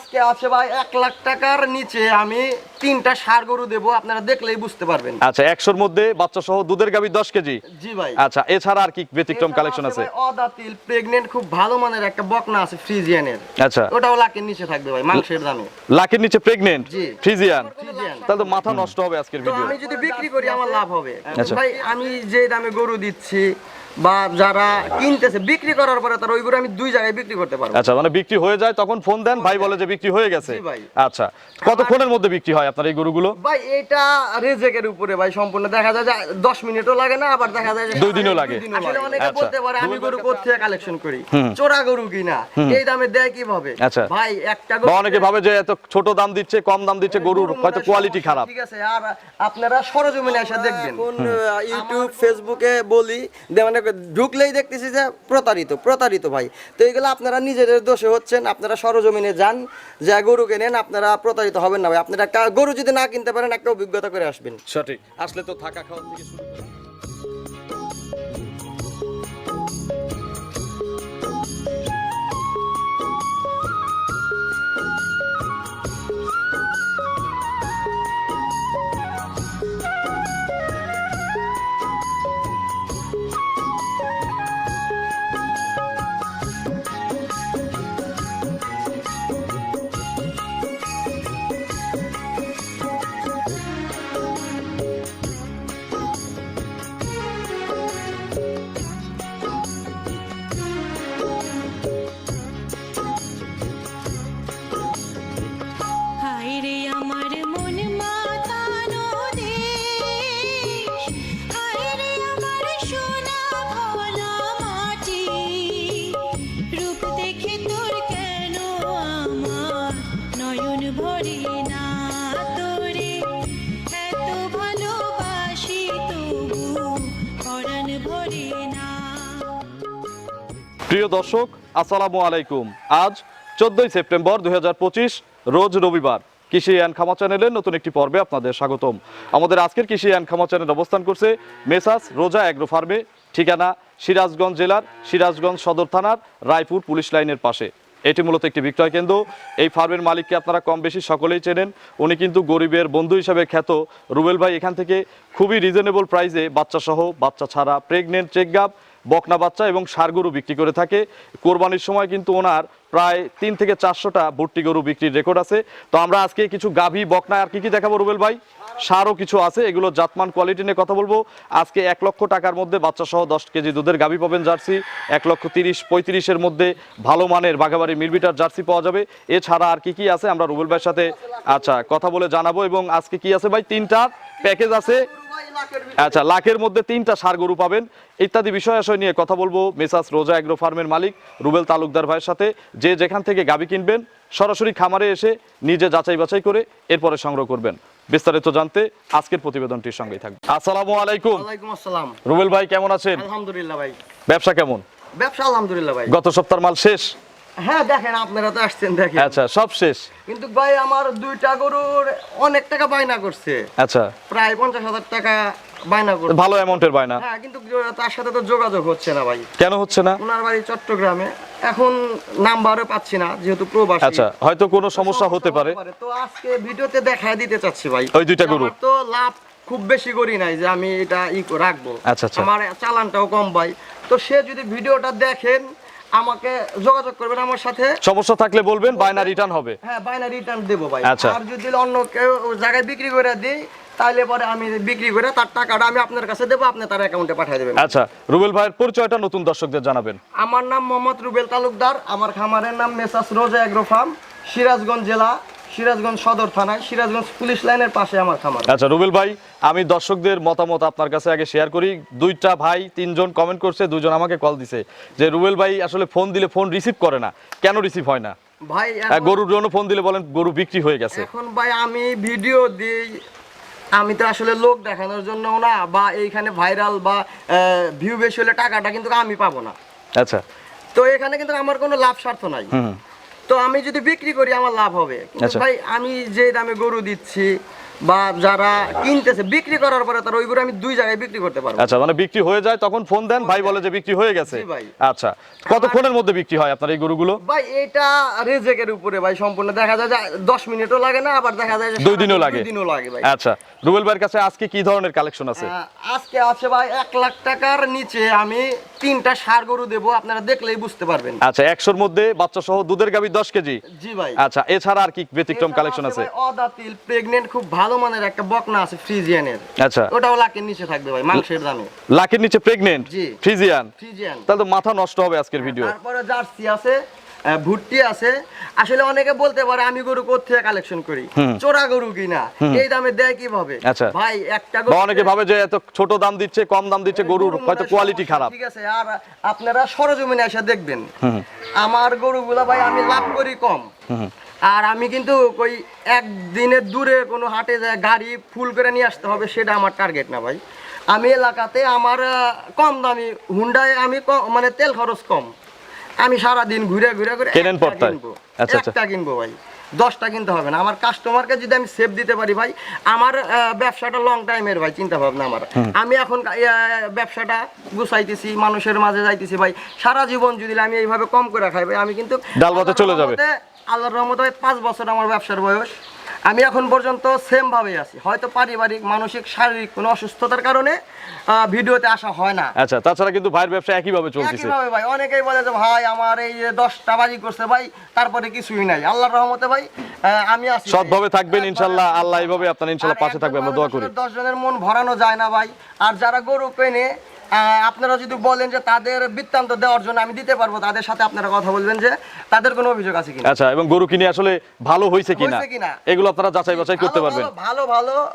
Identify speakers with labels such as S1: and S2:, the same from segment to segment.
S1: আজকে আছে ভাই এক লাখ টাকার নিচে আমি তিনটা সার গরু দেবো আপনারা দেখলেই বুঝতে পারবেন।
S2: আচ্ছা একশোর মধ্যে বাচ্চা সহ দুধের গাভী দশ কেজি?
S1: জি ভাই।
S2: আচ্ছা এছাড়া আর কি ব্যতিক্রম কালেকশন আছে
S1: অদাতিল প্রেগনেন্ট খুব ভালো মানের একটা বকনা আছে ফ্রিজিয়ানের
S2: আচ্ছা।
S1: ওটাও লাখের নিচে থাকবে ভাই মাংসের দামে।
S2: লাখের নিচে প্রেগনেন্ট ফ্রিজিয়ান
S1: ফ্রিজিয়ান
S2: তাহলে তো মাথা নষ্ট হবে আজকের ভিডিও
S1: আমি যদি বিক্রি করি আমার লাভ হবে।
S2: আচ্ছা।
S1: ভাই আমি যে দামে গরু দিচ্ছি বা যারা কিনতেছে বিক্রি করার পরে তার ওই গরু আমি দুই জায়গায় বিক্রি করতে পারব।
S2: আচ্ছা মানে বিক্রি হয়ে যায় তখন ফোন দেন ভাই বলে যে বিক্রি হয়ে গেছে। আচ্ছা কতক্ষণের মধ্যে বিক্রি হয় আপনার এই গরুগুলো?
S1: ভাই এটা রেজেকের উপরে ভাই সম্পূর্ণ। দেখা যায় যে দশ মিনিটও লাগে না আবার দেখা যায়
S2: দুই দিনও লাগে।
S1: আসলে অনেকে
S2: আচ্ছা।
S1: বলতে পারে আমি গরু কালেকশন করি? চোরা গরু কিনা? এই দামে দেয় কীভাবে?
S2: আচ্ছা।
S1: ভাই একটা
S2: বা অনেকে ভাবে যে এত ছোট দাম দিচ্ছে কম দাম দিচ্ছে গরুর হয়তো কোয়ালিটি খারাপ।
S1: ঠিক আছে। আর আপনারা সরজমিনে এসে দেখবেন। ইউটিউব ফেসবুকে বলি মানে ঢুকলেই দেখতেছি যে প্রতারিত প্রতারিত ভাই। তো এগুলো আপনারা নিজেদের দোষে হচ্ছেন, আপনারা সরজমিনে যান, যে গরু কেনেন আপনারা প্রতারিত হবেন না ভাই। আপনারা গরু যদি না কিনতে পারেন, একটা অভিজ্ঞতা করে আসবেন।
S2: সঠিক। আসলে তো থাকা খাওয়া থেকে শুরু দর্শক, আসসালামু আলাইকুম। আজ চোদ্দই সেপ্টেম্বর দুই হাজার পঁচিশ, রোজ রবিবার কৃষি অ্যান্ড খামা চ্যানেলের নতুন একটি পর্বে আপনাদের স্বাগতম। আমাদের আজকের কৃষি অ্যান্ড খামা চ্যানেল অবস্থান করছে মেসাস রোজা অ্যাগ্রো ফার্মে, ঠিকানা সিরাজগঞ্জ জেলার সিরাজগঞ্জ সদর থানার রায়পুর পুলিশ লাইনের পাশে। এটি মূলত একটি বিক্রয় কেন্দ্র। এই ফার্মের মালিককে আপনারা কম বেশি সকলেই চেনেন। উনি কিন্তু গরিবের বন্ধু হিসাবে খ্যাত। রুবেল ভাই এখান থেকে খুবই রিজনেবল প্রাইসে বাচ্চা সহ বাচ্চা ছাড়া প্রেগনেন্ট চেক চেকগাপ বকনা বাচ্চা এবং ষাড় গরু বিক্রি করে থাকে। কোরবানির সময় কিন্তু ওনার প্রায় তিন থেকে চারশোটা ভর্তি গরু বিক্রির রেকর্ড আছে। তো আমরা আজকে কিছু গাভী, বকনা, আর কি কি দেখাবো রুবেল ভাই? সারও কিছু আছে, এগুলো জাতমান কোয়ালিটি নিয়ে কথা বলব। আজকে এক লক্ষ টাকার মধ্যে বাচ্চা সহ দশ কেজি দুধের গাভী পাবেন জার্সি। এক লক্ষ তিরিশ, পঁয়ত্রিশের মধ্যে ভালো মানের বাঘাবাড়ি মিরবিটার জার্সি পাওয়া যাবে। এছাড়া আর কি কি আছে, আমরা রুবেল ভাইয়ের সাথে আচ্ছা কথা বলে জানাব। এবং আজকে কি আছে ভাই? তিনটা প্যাকেজ আছে। আচ্ছা লাখের মধ্যে তিনটা সার গরু পাবেন। ইত্যাদি বিষয় আশয় নিয়ে কথা বলব মেসাস রোজা এগ্রো ফার্মের মালিক রুবেল তালুকদার ভাইয়ের সাথে। যে যেখান থেকে গাবি কিনবেন সরাসরি খামারে এসে নিজে যাচাই বাছাই করে এরপরে সংগ্রহ করবেন। বিস্তারিত জানতে আজকের প্রতিবেদনটির সঙ্গেই থাকবে আসসালামু আলাইকুম।
S1: ওয়ালাইকুম আসসালাম।
S2: রুবেল ভাই কেমন আছেন?
S1: আলহামদুলিল্লাহ ভাই।
S2: ব্যবসা কেমন?
S1: ব্যবসা আলহামদুলিল্লাহ ভাই।
S2: গত সপ্তাহের মাল শেষ?
S1: হ্যাঁ দেখেন আপনারা তো আসছেন দেখেন।
S2: আচ্ছা সব শেষ।
S1: কিন্তু ভাই আমার দুইটা গরুর অনেক টাকা বায়না করছে।
S2: আচ্ছা।
S1: প্রায় পঞ্চাশ হাজার টাকা বায়না করছে।
S2: ভালো অ্যামাউন্টের বায়না।
S1: হ্যাঁ কিন্তু তার সাথে তো যোগাযোগ হচ্ছে না ভাই।
S2: কেন হচ্ছে না?
S1: ওনার বাড়ি চট্টগ্রামে। এখন নাম্বারও পাচ্ছি না যেহেতু প্রবাসী।
S2: আচ্ছা হয়তো কোনো সমস্যা হতে পারে।
S1: তো আজকে ভিডিওতে দেখায় দিতে চাচ্ছি ভাই।
S2: ওই দুইটা গরু।
S1: তো লাভ খুব বেশি করি নাই যে আমি এটা ই রাখব।
S2: আচ্ছা, আচ্ছা।
S1: আমার চালানটাও কম ভাই। তো সে যদি ভিডিওটা দেখেন আমাকে যোগাযোগ করবেন আমার সাথে।
S2: সমস্যা থাকলে বলবেন বায়না রিটার্ন হবে।
S1: হ্যাঁ বাইনা রিটার্ন দেবো ভাই।
S2: আচ্ছা।
S1: আর যদি অন্য কেউ জায়গায় বিক্রি করে দিই তাহলে পরে আমি বিক্রি করে তার টাকাটা আমি আপনার কাছে দেবো আপনি তার অ্যাকাউন্টে পাঠিয়ে দেবেন।
S2: আচ্ছা রুবেল ভাইয়ের পরিচয়টা নতুন দর্শকদের জানাবেন।
S1: আমার নাম মোহাম্মদ রুবেল তালুকদার আমার খামারের নাম মেসাস রোজা এগ্রো ফার্ম সিরাজগঞ্জ জেলা সিরাজগঞ্জ সদর থানায় সিরাজগঞ্জ পুলিশ লাইনের পাশে আমার খামার।
S2: আচ্ছা রুবেল ভাই আমি দর্শকদের মতামত আপনার কাছে আগে শেয়ার করি। দুইটা ভাই তিনজন কমেন্ট করছে দুজন আমাকে কল দিছে যে রুবেল ভাই আসলে ফোন দিলে ফোন রিসিভ করে না। কেন রিসিভ হয় না?
S1: ভাই
S2: গরুর জন্য ফোন দিলে বলেন গরু বিক্রি হয়ে গেছে।
S1: এখন ভাই আমি ভিডিও দিই। আমি তো আসলে লোক দেখানোর জন্য না বা এইখানে ভাইরাল বা ভিউ বেশি হলে টাকাটা কিন্তু আমি পাবো না।
S2: আচ্ছা।
S1: তো এখানে কিন্তু আমার কোনো লাভ স্বার্থ নাই। তো আমি যদি বিক্রি করি আমার লাভ হবে। কিন্তু
S2: আচ্ছা।
S1: ভাই আমি যে দামে গরু দিচ্ছি বা যারা কিনতেছে বিক্রি করার পরে তারা ওইগুলো আমি দুই জায়গায় বিক্রি করতে পারব।
S2: আচ্ছা মানে বিক্রি হয়ে যায় তখন ফোন দেন ভাই বলে যে বিক্রি হয়ে গেছে।
S1: আচ্ছা ভাই।
S2: আচ্ছা কতক্ষণের মধ্যে বিক্রি হয় আপনার এই গরুগুলো?
S1: ভাই এটা রেজেকের উপরে ভাই সম্পূর্ণ দেখা যায় যে দশ মিনিটও লাগে না আবার দেখা যায় যে
S2: দুই দিনও লাগে।
S1: দুই দিনও লাগে ভাই।
S2: আচ্ছা রুবেল ভাইয়ের কাছে আজকে কি ধরনের কালেকশন আছে?
S1: আজকে আছে ভাই এক লাখ টাকার নিচে আমি তিনটা সার গরু দেবো আপনারা দেখলেই বুঝতে পারবেন।
S2: আচ্ছা একশোর মধ্যে বাচ্চা সহ দুধের গাবি দশ কেজি?
S1: জি ভাই।
S2: আচ্ছা এছাড়া আর কি ব্যতিক্রম কালেকশন আছে
S1: অদাতিল প্রেগনেন্ট খুব ভালো মানের একটা বকনা আছে ফ্রিজিয়ানের।
S2: আচ্ছা।
S1: ওটাও লাখের নিচে থাকবে ভাই মাংসের দামে।
S2: লাখের নিচে প্রেগনেন্ট
S1: জি।
S2: ফ্রিজিয়ান?
S1: ফ্রিজিয়ান।
S2: তাহলে তো মাথা নষ্ট হবে আজকের ভিডিও
S1: তারপরে জার্সি আছে ভুট্টি আছে। আসলে অনেকে বলতে পারে আমি গরু কোথেকে কালেকশন করি? চোরা গরু কিনা? এই দামে দেয় কীভাবে?
S2: আচ্ছা।
S1: ভাই একটা
S2: বা অনেকে ভাবে যে এত ছোট দাম দিচ্ছে কম দাম দিচ্ছে গরুর হয়তো কোয়ালিটি খারাপ।
S1: ঠিক আছে আর আপনারা সরজমিনে এসে দেখবেন। আমার গরুগুলা ভাই আমি লাভ করি কম। আর আমি কিন্তু ওই একদিনের দূরে কোনো হাটে যায় গাড়ি ফুল করে নিয়ে আসতে হবে সেটা আমার টার্গেট না ভাই। আমি এলাকাতে আমার কম দামি হুন্ডায় আমি মানে তেল খরচ কম। আমি সারা দিন ঘুরে ঘুরে ঘুরে
S2: কেনেন
S1: একটা
S2: আচ্ছা, আচ্ছা।
S1: একটা কিনবো ভাই। দশটা কিনতে হবে না। আমার কাস্টমারকে যদি আমি সেভ দিতে পারি ভাই আমার ব্যবসাটা লং টাইমের ভাই চিন্তা ভাবনা আমার। আমি এখন ব্যবসাটা গুছাইতেছি মানুষের মাঝে যাইতেছি ভাই। সারা জীবন যদি আমি এইভাবে কম করে খাই ভাই আমি কিন্তু
S2: ডাল ভাতে চলে যাবে।
S1: আল্লাহর রহমতে ভাই পাঁচ বছর আমার ব্যবসার বয়স। আমি এখন পর্যন্ত সেম ভাবেই আছি। হয়তো পারিবারিক মানসিক শারীরিক কোনো অসুস্থতার কারণে ভিডিওতে আসা হয় না।
S2: আচ্ছা তাছাড়া কিন্তু ভাইয়ের ব্যবসা একইভাবে চলতেছে।
S1: একইভাবে ভাই অনেকেই বলে যে ভাই আমার এই যে দশটা বাজি করছে ভাই তারপরে কিছুই নাই। আল্লাহর রহমতে ভাই আমি আছি।
S2: সৎভাবে থাকবেন ইনশাল্লাহ। আল্লাহ এইভাবে আপনার ইনশাল্লাহ পাশে থাকবে আমরা দোয়া করি।
S1: দশ জনের মন ভরানো যায় না ভাই। আর যারা গরু কেনে আহ, আপনারা যদি বলেন যে তাদের বৃত্তান্ত দেওয়ার জন্য আমি দিতে পারব তাদের সাথে আপনারা কথা বলবেন যে তাদের কোনো অভিযোগ আছে কিনা।
S2: আচ্ছা এবং গরু কিনে আসলে ভালো হয়েছে কিনা? এগুলো আপনারা যাচাই বাছাই করতে পারবেন।
S1: ভালো- ভালো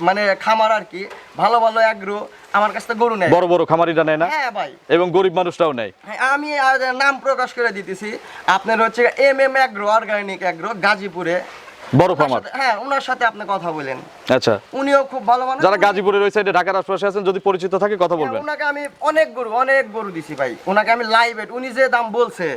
S1: মানে খামার আর কি ভালো ভালো অ্যাগ্রো আমার কাছে তো গরু নেই।
S2: বড় বড় খামারিরা নেয় না?
S1: হ্যাঁ ভাই।
S2: এবং গরিব মানুষটাও নেয়?
S1: হ্যাঁ, আমি নাম প্রকাশ করে দিতেছি। আপনার হচ্ছে M M agro organic agro গাজীপুরে।
S2: বড় খামার
S1: হ্যাঁ ওনার সাথে আপনি কথা বলেন।
S2: আচ্ছা।
S1: উনিও খুব ভালো মানুষ।
S2: যারা গাজীপুরের ওই সাইডে ঢাকার আশপাশে আছেন যদি পরিচিত থাকে কথা বলবেন।
S1: হ্যাঁ, ওনাকে আমি অনেক গরু অনেক গরু দিছি ভাই। ওনাকে আমি লাইভ উনি যে দাম বলছে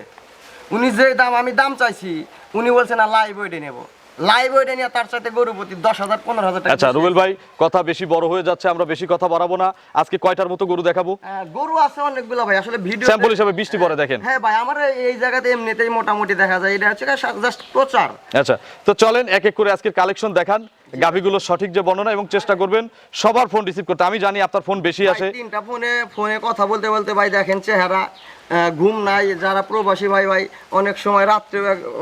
S1: উনি যে দাম আমি দাম চাইছি উনি বলছেন না লাইভ ওয়েটে নেব। লাইভ ওয়েটে নিয়ে তার সাথে গরু প্রতি দশ হাজার পনেরো হাজার
S2: আচ্ছা রুবেল ভাই কথা বেশি বড় হয়ে যাচ্ছে আমরা বেশি কথা বাড়াবো না। আজকে কয়টার মতো গরু দেখাবো?
S1: হ্যাঁ, গরু আছে অনেকগুলো ভাই আসলে ভিডিও
S2: স্যাম্পল হিসাবে বৃষ্টি পরে দেখেন।
S1: হ্যাঁ ভাই আমার এই জায়গাতে এমনিতেই মোটামুটি দেখা যায় এটা হচ্ছে জাস্ট প্রচার।
S2: আচ্ছা তো চলেন এক এক করে আজকের কালেকশন দেখান। গাভিগুলোর সঠিক যে বর্ণনা এবং চেষ্টা করবেন সবার ফোন রিসিভ করতে। আমি জানি আপনার ফোন বেশি আসে।
S1: তিনটা ফোনে ফোনে কথা বলতে বলতে ভাই দেখেন চেহারা ঘুম নাই যারা প্রবাসী ভাই ভাই অনেক সময় রাত্রে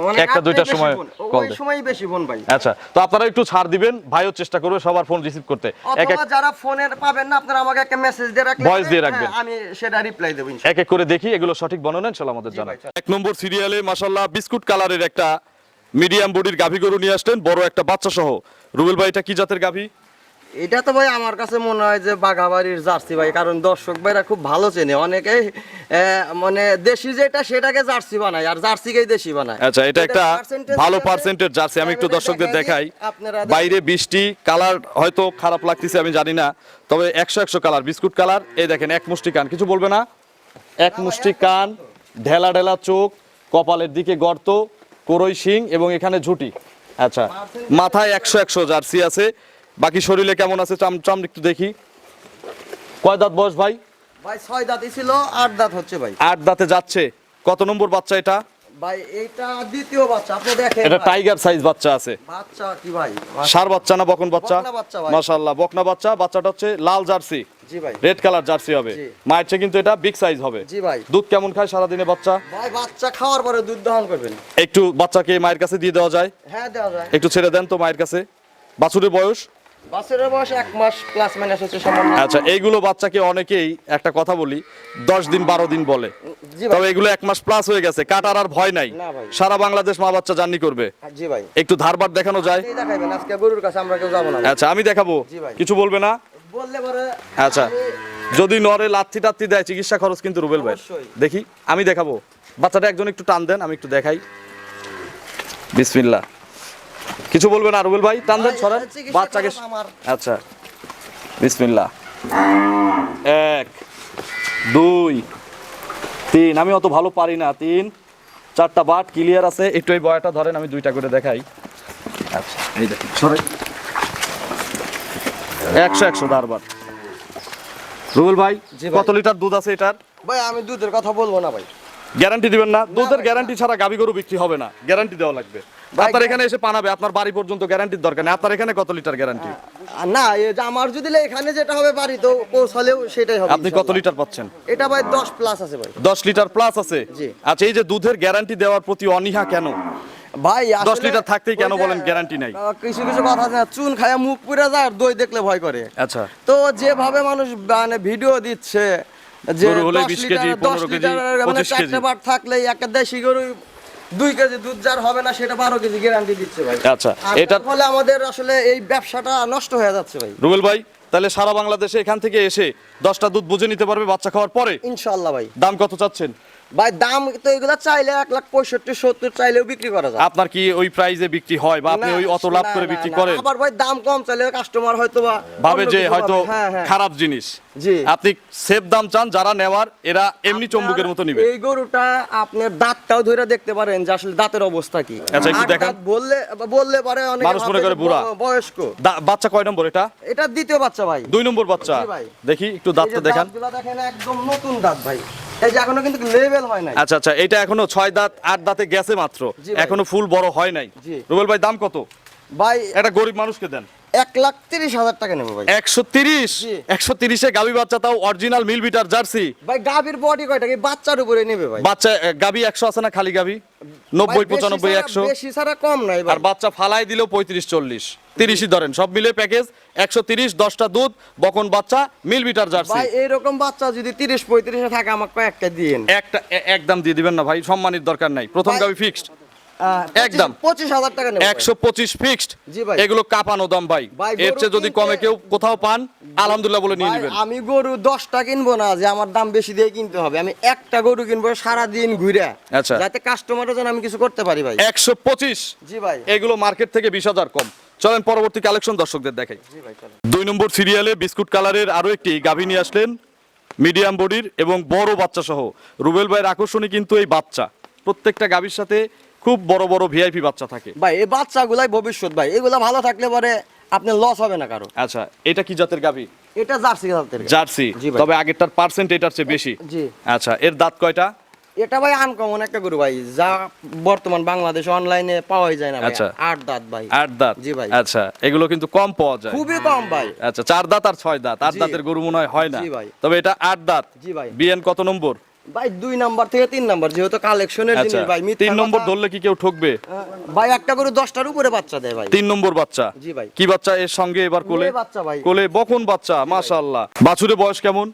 S1: অনেক
S2: একটা
S1: বেশি
S2: সময়
S1: ওই সময়ই বেশি ফোন ভাই।
S2: আচ্ছা তো আপনারা একটু ছাড় দিবেন ভাইও চেষ্টা করবে সবার ফোন রিসিভ করতে। এক এক
S1: অথবা যারা ফোনের পাবেন না আপনারা আমাকে একটা মেসেজ দিয়ে রাখবেন
S2: Voice দিয়ে রাখবেন।
S1: আমি সেটা রিপ্লাই দেবো ইনশাআল্লাহ।
S2: এক এক করে দেখি এগুলো সঠিক বর্ণনা ইনশাল্লাহ আমাদের জানাই। এক নম্বর সিরিয়ালে মাশাল্লাহ বিস্কুট কালারের একটা মিডিয়াম বডির গাভী গরু নিয়ে আসলেন বড় একটা বাচ্চা সহ রুবেল ভাই এটা কি জাতের গাভী?
S1: এটা তো ভাই আমার কাছে মনে হয় যে বাঘাবাড়ির জার্সি ভাই কারণ দর্শক ভাইরা খুব ভালো চেনে। অনেকে মানে দেশি যেটা সেটাকে জার্সি বানায় আর জার্সিকেই দেশি বানায়।
S2: আচ্ছা এটা একটা ভালো। পার্সেন্টের জার্সি আমি একটু দর্শকদের দেখাই বাইরে বৃষ্টি কালার হয়তো খারাপ লাগতেছে আমি জানি না তবে একশো একশো কালার বিস্কুট কালার এই দেখেন এক মুষ্টি কান কিছু বলবে না? এক মুষ্টি কান ঢেলা ঢেলা চোখ কপালের দিকে গর্ত করই শিং এবং এখানে ঝুটি। আচ্ছা মাথায় একশো একশো জার্সি আছে। বাকি শরীরে কেমন আছে? চাম চাম একটু দেখি। কয় দাঁত বয়স ভাই?
S1: ভাই ছয় দাঁতই ছিল আট দাঁত হচ্ছে ভাই।
S2: আট দাঁতে যাচ্ছে। কত নম্বর বাচ্চা এটা?
S1: ভাই দ্বিতীয় বাচ্চা আপনি দেখেন
S2: এটা টাইগার সাইজ বাচ্চা আছে।
S1: বাচ্চা কি ভাই?
S2: সার বাচ্চা না বকন বাচ্চা?
S1: বকনা বাচ্চা
S2: মাশাআল্লাহ বকনা বাচ্চা। বাচ্চাটা হচ্ছে লাল জার্সি।
S1: জি ভাই।
S2: রেড কালার জার্সি হবে।
S1: জি।
S2: কিন্তু এটা বিগ সাইজ হবে।
S1: জি ভাই।
S2: দুধ কেমন খায় সারাদিনে বাচ্চা?
S1: ভাই বাচ্চা খাওয়ার পরে দুধ দহন করবেন।
S2: একটু বাচ্চাকে মায়ের কাছে দিয়ে দেওয়া যায়?
S1: হ্যাঁ দেওয়া যায়।
S2: একটু ছেড়ে দেন তো মায়ের কাছে। বাছুরের বয়স?
S1: বাচ্চার বয়স এক মাস প্লাস মাইনাস হচ্ছে সামান্য
S2: আচ্ছা এইগুলো বাচ্চাকে অনেকেই একটা কথা বলি দশ দিন বারো দিন বলে। তবে এগুলো এক মাস প্লাস হয়ে গেছে কাটার আর ভয় নাই। সারা বাংলাদেশ মা বাচ্চা জার্নি করবে।
S1: জি ভাই।
S2: একটু ধারবার দেখানো যায়।
S1: এই আজকে গরুর কাছে আমরা কেউ যাব না
S2: আচ্ছা আমি দেখাবো। কিছু বলবে না? আচ্ছা যদি নরে লাথি টাত্তি দেয় চিকিৎসা খরচ কিন্তু রুবেল ভাই। দেখি আমি দেখাবো। বাচ্চাটা একজন একটু টান দেন আমি একটু দেখাই। বিসমিল্লাহ। কিছু বলবেন না রুবেল ভাই? টান দেন সরেন বাচ্চাকে আচ্ছা। বিসমিল্লাহ। এক দুই তিন। আমি অত ভালো পারি না। তিন চারটা বাট ক্লিয়ার আছে। একটু এই বয়াটা ধরেন আমি দুইটা করে দেখাই। আচ্ছা এই দেখেন সরেন একশো একশো রুবেল ভাই কত লিটার দুধ আছে এটার?
S1: ভাই আমি দুধের কথা বলব না ভাই।
S2: গ্যারান্টি দিবেন না? দুধের গ্যারান্টি ছাড়া গাবি গরু বিক্রি হবে না। গ্যারান্টি দেওয়া লাগবে। আপনার এখানে এসে পানাবে আপনার বাড়ি পর্যন্ত গ্যারান্টির দরকার নেই। আপনার এখানে কত লিটার গ্যারান্টি?
S1: না এই যে আমার যদি এখানে যেটা হবে বাড়ি তো পৌঁছালেও সেটাই হবে
S2: আপনি কত লিটার পাচ্ছেন?
S1: এটা ভাই দশ প্লাস আছে ভাই।
S2: দশ লিটার প্লাস আছে?
S1: জি।
S2: আচ্ছা এই যে দুধের গ্যারান্টি দেওয়ার প্রতি অনীহা কেন?
S1: ভাই আসলে
S2: দশ লিটার থাকতেই কেন বলেন guarantee নাই?
S1: কিছু কিছু কথা আছে চুন খায়া মুখ পুড়ে যায় আর দই দেখলে ভয় করে।
S2: আচ্ছা।
S1: তো যেভাবে মানুষ মানে ভিডিও দিচ্ছে যে 10 লিটার, 10 লিটার, মানে চারটে বার থাকলে একটা দেশি গরু দুই কেজি দুধ যার হবে না সেটা বারো কেজি গ্যারান্টি দিচ্ছে ভাই।
S2: আচ্ছা,
S1: আর
S2: এটা-
S1: তার ফলে আমাদের আসলে এই ব্যবসাটা নষ্ট হয়ে যাচ্ছে ভাই।
S2: রুবেল ভাই তাহলে সারা বাংলাদেশে এখান থেকে এসে দশটা দুধ বুঝে নিতে পারবে বাচ্চা খাওয়ার পরে?
S1: ইনশাল্লাহ ভাই।
S2: দাম কত চাচ্ছেন?
S1: ভাই দাম তো এগুলা চাইলে এক লাখ পঁয়ষট্টি সত্তর চাইলেও বিক্রি করা যায়।
S2: আপনার কি ওই প্রাইজে বিক্রি হয় বা আপনি ওই অত লাভ করে বিক্রি করেন?
S1: আবার ভাই দাম কম চাইলে কাস্টমার হয়তো বা
S2: ভাবে যে হয়তো।
S1: হ্যাঁ, হ্যাঁ।
S2: খারাপ জিনিস।
S1: জি।
S2: আপনি সেফ দাম চান যারা নেওয়ার এরা এমনি চম্বুকের মতো নিবে।
S1: এই গরুটা আপনার দাঁতটাও ধরে দেখতে পারেন যে আসলে দাঁতের অবস্থা কি।
S2: আচ্ছা, একটু দেখান।
S1: বললে বললে পারে অনেকে
S2: মানুষ মনে করে বুড়া।
S1: বয়স্ক।
S2: বাচ্চা কয় নম্বর এটা?
S1: এটা দ্বিতীয় বাচ্চা ভাই।
S2: দুই নম্বর বাচ্চা। দেখি একটু দাঁতটা দেখান।
S1: দেখেন একদম নতুন দাঁত ভাই। এই যে এখনও কিন্তু লেভেল হয় নাই।
S2: আচ্ছা আচ্ছা এটা এখনও ছয় দাঁত আট দাঁতে গেছে মাত্র। এখনও ফুল বড় হয় নাই। রুবেল ভাই দাম কত?
S1: ভাই
S2: একটা গরিব মানুষকে দেন।
S1: এক লাখ তিরিশ হাজার টাকা নেব ভাই।
S2: একশো তিরিশ? একশো তিরিশে গাবি বাচ্চা তাও অরিজিনাল মিল বিটার জার্সি।
S1: ভাই গাভীর বডি কয়টা? কি বাচ্চার উপরে নেবে ভাই।
S2: বাচ্চা গাবি একশো আছে না খালি গাবি? নব্বই পঁচানব্বই একশো।
S1: বেশি ছাড়া কম নাই
S2: আর বাচ্চা ফালাই দিলেও পঁয়ত্রিশ চল্লিশ। তিরিশই ধরেন। সব মিলে প্যাকেজ একশো তিরিশ দশটা দুধ বকন বাচ্চা মিল বিটার জার্সি।
S1: ভাই এইরকম বাচ্চা যদি তিরিশ পঁয়ত্রিশে থাকে আমাকে কয়েকটা দিয়েন।
S2: একটা একদম দিয়ে দিবেন না ভাই সম্মানির দরকার নাই। প্রথম গাবি ফিক্সড একদম।
S1: পঁচিশ হাজার টাকা
S2: একশো পঁচিশ ফিক্সড এগুলো কাপানো দাম ভাই। এর চেয়ে যদি কমে কেউ কোথাও পান আলহামদুলিল্লাহ বলে নিয়ে নেবেন।
S1: আমি গরু দশটা কিনবো না যে আমার দাম বেশি দিয়ে কিনতে হবে। আমি একটা গরু কিনবো সারা দিন ঘুরে।
S2: আচ্ছা।
S1: যাতে কাস্টমারের জন্য আমি কিছু করতে পারি ভাই।
S2: একশো পঁচিশ।
S1: জি ভাই।
S2: এগুলো মার্কেট থেকে বিশ হাজার কম। চলেন পরবর্তী কালেকশন দর্শকদের দেখাই। দুই নম্বর সিরিয়ালে বিস্কুট কালারের আরও একটি গাভী নিয়ে আসলেন মিডিয়াম বডির এবং বড় বাচ্চা সহ রুবেল ভাইয়ের আকর্ষণই কিন্তু এই বাচ্চা। প্রত্যেকটা গাভীর সাথে খুব বড় বড় ভিআইপি বাচ্চা থাকে।
S1: ভাই এই বাচ্চাগুলাই ভবিষ্যৎ ভাই এগুলা ভালো থাকলে পরে আপনার লস হবে না কারও।
S2: আচ্ছা এটা কি জাতের গাভী?
S1: এটা জার্সি জাতের।
S2: জার্সি তবে আগেরটার পার্সেন্ট এটার চেয়ে বেশি।
S1: জি।
S2: আচ্ছা এর দাঁত কয়টা?
S1: এটা ভাই আনকমন একটা গরু ভাই যা বর্তমান বাংলাদেশে অনলাইনে পাওয়াই যায় না ভাই।
S2: আচ্ছা।
S1: আট দাঁত ভাই।
S2: আট দাঁত?
S1: জি ভাই।
S2: আচ্ছা এগুলো কিন্তু কম পাওয়া যায়।
S1: খুবই কম ভাই।
S2: আচ্ছা চার দাঁত আর ছয় দাঁত আট দাঁতের গরু মনে হয় হয় না।
S1: জি ভাই।
S2: তবে এটা আট দাঁত।
S1: জি ভাই।
S2: বিএন কত নম্বর?
S1: ভাই দুই নাম্বার থেকে তিন নাম্বার যেহেতু কালেকশনের
S2: আচ্ছা
S1: জিনিস ভাই
S2: তিন নম্বর ধরলে কি কেউ ঠকবে?
S1: ভাই একটা করে দশটার উপরে বাচ্চা দেয় ভাই।
S2: তিন নম্বর বাচ্চা।
S1: জি ভাই।
S2: কি বাচ্চা এর সঙ্গে এবার কোলে?
S1: বাচ্চা ভাই।
S2: কোলে বকন বাচ্চা মাশাআল্লাহ। বাছুরে বয়স কেমন?